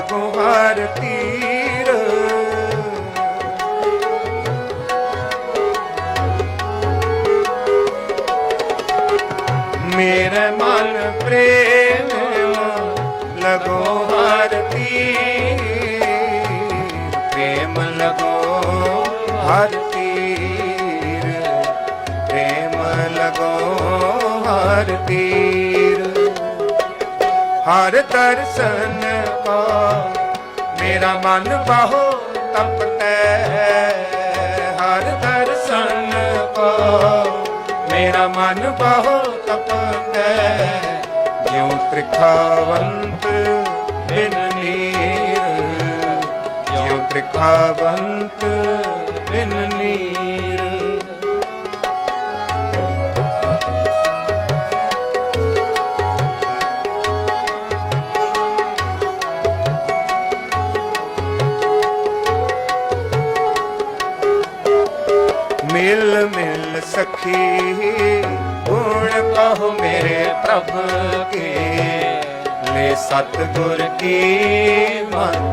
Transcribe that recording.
ਲਗੋ ਹਰ ਤੀਰ। ਮੇਰੇ ਮਨ ਪ੍ਰੇਮ ਲਗੋ ਹਰ ਤੀਰ। ਪ੍ਰੇਮ ਲਗੋ ਹਰ ਤੀਰ। ਪ੍ਰੇਮ ਲਗੋ ਹਰ ਤੀਰ। ਹਰ ਦਰਸ਼ਨ ਕਾ ਮੇਰਾ ਮਨ ਬਾਹੋ ਤਪਤੈ, ਹਰ ਦਰਸ਼ਨ ਕਾ ਮੇਰਾ ਮਨ ਬਾਹੋ ਤਪਤੈ, ਜਿਉ ਤ੍ਰਿਖਾਵੰਤ ਬਿਨ ਨੀਰ, ਜਿਉ ਤ੍ਰਿਖਾਵੰਤ ਬਿਨ ਮਿਲ ਮਿਲ ਸਖੀ। ਗੁਣ ਕਹੋ ਮੇਰੇ ਪ੍ਰਭ ਕੇ। ਲੈ ਸਤਗੁਰ ਕੀ ਮਤ